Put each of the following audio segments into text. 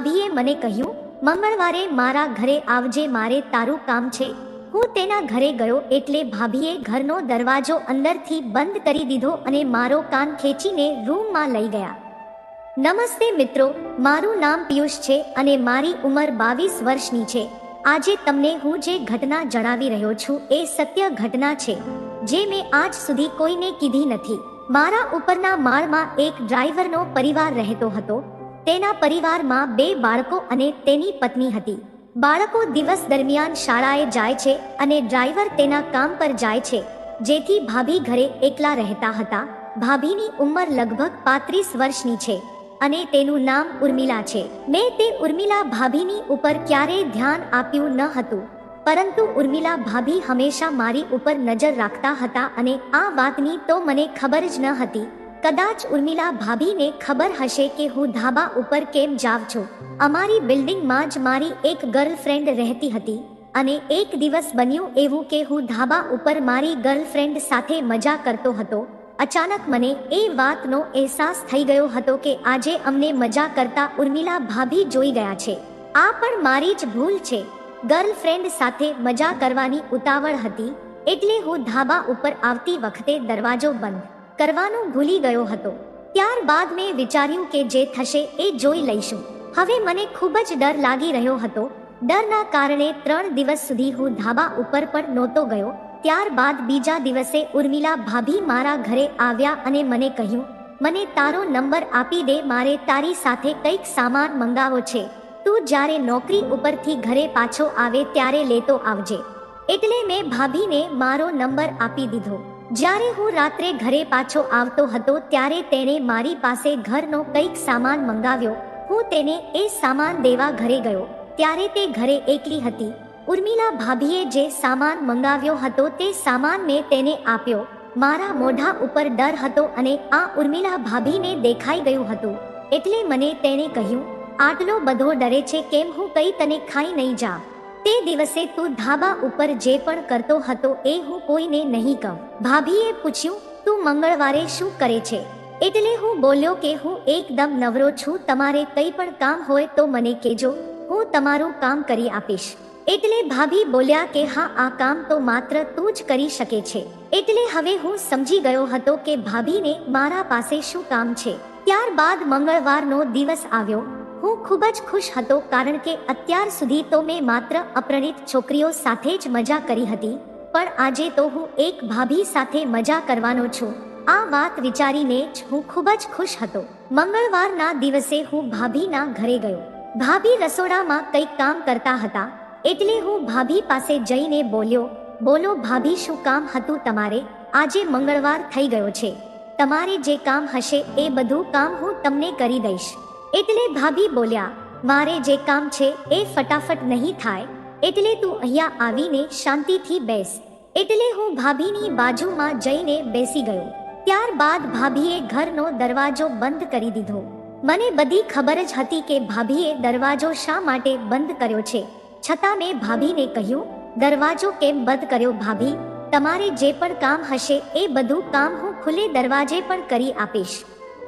ભાભીએ મને કહ્યું, મંગળવારે મારા ઘરે આવજે, મારે તારું કામ છે. હું તેના ઘરે ગયો એટલે ભાભીએ ઘરનો દરવાજો અંદરથી બંધ કરી દીધો અને મારો કાન ખેંચીને રૂમમાં લઈ ગયા. નમસ્તે મિત્રો, મારું નામ પિયુષ છે અને મારી ઉંમર બાવીસ વર્ષની છે. આજે તમને હું જે ઘટના જણાવી રહ્યો છું એ સત્ય ઘટના છે, જે મેં આજ સુધી કોઈને કીધી નથી. મારા ઉપરના માળમાં એક ડ્રાઈવરનો પરિવાર રહેતો હતો. તેના પરિવારમાં બે બાળકો અને તેની પત્ની હતી. બાળકો દિવસ દરમિયાન શાળાએ જાય છે અને ડ્રાઈવર તેના કામ પર જાય છે, જેથી ભાભી ઘરે એકલા રહેતા હતા. ભાભીની ઉંમર લગભગ પાંત્રીસ વર્ષની છે અને તેનું નામ ઉર્મિલા છે. મેં તે ઉર્મિલા ભાભીની ઉપર ક્યારેય ધ્યાન આપ્યું ન હતું, પરંતુ ઉર્મિલા ભાભી હંમેશા મારી ઉપર નજર રાખતા હતા અને આ વાતની તો મને ખબર જ ન હતી. કદાચ ઉર્મિલા ભાભીને ખબર હશે કે હું ધાબા ઉપર કેમ જાઉં છું. અમારી બિલ્ડિંગમાં જ મારી એક ગર્લફ્રેન્ડ રહેતી હતી અને એક દિવસ બન્યું એવું કે હું ધાબા ઉપર મારી ગર્લફ્રેન્ડ સાથે મજા કરતો હતો. અચાનક મને એ વાતનો અહેસાસ થઈ ગયો હતો કે આજે અમને મજા કરતા ઉર્મિલા ભાભી જોઈ ગયા છે. આ પણ મારી જ ભૂલ છે. ગર્લફ્રેન્ડ સાથે મજા કરવાની ઉતાવળ હતી એટલે હું ધાબા ઉપર આવતી વખતે દરવાજો બંધ કરવાનું ભૂલી ગયો હતો. ત્યારબાદ મેં વિચાર્યું કે જે થશે એ જોઈ લઈશું. હવે મને ખૂબ જ ડર લાગી રહ્યો હતો. ડરના કારણે ત્રણ દિવસ સુધી હું ધાબા ઉપર પણ નહોતો ગયો. ત્યારબાદ બીજા દિવસે ઉર્મિલા ભાભી મારા ઘરે આવ્યા અને મને કહ્યું, મને તારો નંબર આપી દે, મારે તારી સાથે કંઈક સામાન મંગાવો છે. તું જ્યારે નોકરી ઉપરથી ઘરે પાછો આવે ત્યારે લેતો આવજે. એટલે મેં ભાભીને મારો નંબર આપી દીધો. જ્યારે હું રાત્રે ઘરે પાછો આવતો હતો ત્યારે તેણે મારી પાસે ઘરનો કંઈક સામાન મંગાવ્યો. હું તેને એ સામાન દેવા ઘરે ગયો. ત્યારે તે ઘરે એકલી હતી. ઉર્મિલા ભાભીએ જે સામાન મંગાવ્યો હતો તે સામાન મેં તેને આપ્યો. મારા મોઢા ઉપર ડર હતો અને આ ઉર્મિલા ભાભીને દેખાઈ ગયું હતું. એટલે મને તેણે કહ્યું, આટલો બધો ડરે છે, કેમ હું કઈ તને ખાઈ નહીં જા? તે દિવસે તું ધાબા ઉપર જે પણ કરતો હતો એ હું કોઈને નહીં કહું. ભાભીએ પૂછ્યું, તું મંગળવારે શું કરે છે? એટલે હું બોલ્યો કે, હું એકદમ નવરો છું, તમારે કંઈ પણ કામ હોય તો મને કહેજો, હું તમારું કામ કરી આપીશ. એટલે ભાભી બોલ્યા કે, હા, આ કામ તો માત્ર તું જ કરી શકે છે. એટલે હવે હું સમજી ગયો હતો કે ભાભીને મારા પાસે શું કામ છે. ત્યારબાદ મંગળવારનો દિવસ આવ્યો. હું ખૂબ જ ખુશ હતો કારણ કે અત્યાર સુધી તો મેં માત્ર અપ્રણિત છોકરીઓ સાથે જ મજા કરી હતી. પણ આજે તો હું એક ભાભી સાથે મજા કરવાનો છું. આ વાત વિચારીને જ હું ખૂબ જ ખુશ હતો. મંગળવારના દિવસે હું ભાભીના ઘરે ગયો. ભાભી રસોડામાં કંઈક કામ કરતા હતા. એટલે હું ભાભી પાસે જઈને બોલ્યો, બોલો ભાભી, શું કામ હતું તમારે? આજે મંગળવાર થઈ ગયો છે. તમારે જે કામ હશે એ બધું કામ હું તમને કરી દઈશ. એટલે ભાભી બોલ્યા મારે જે કામ છે એ ફટાફટ નહીં થાય, એટલે તું અહીંયા આવીને શાંતિથી બેસ. એટલે હું ભાભીની બાજુમાં જઈને બેસી ગયો. ત્યારબાદ ભાભીએ ઘરનો દરવાજો બંધ કરી દીધો. મને બધી ખબર જ હતી કે ભાભીએ દરવાજો શા માટે બંધ કર્યો છે. છતાં મેં ભાભીને કહ્યું, દરવાજો કેમ બંધ કર્યો ભાભી? તમારે જે પણ કામ હશે એ બધું કામ હું ખુલ્લે દરવાજે પણ કરી આપીશ.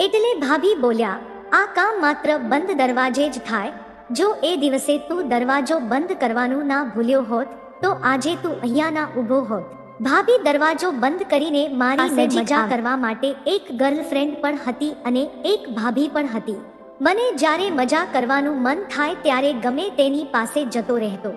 એટલે ભાભી બોલ્યા આ કામ માત્ર બંધ દરવાજે જ થાય. જો એ દિવસે તું દરવાજો બંધ કરવાનું ના ભૂલ્યો હોત તો આજે તું અહીંયા ના ઊભો હોત. ભાભી દરવાજો બંધ કરીને મારી નજીક મજા કરવા માટે એક ગર્લફ્રેન્ડ પણ હતી અને એક ભાભી પણ હતી. મને જ્યારે મજા કરવાનું મન થાય ત્યારે ગમે તેની પાસે જતો રહેતો.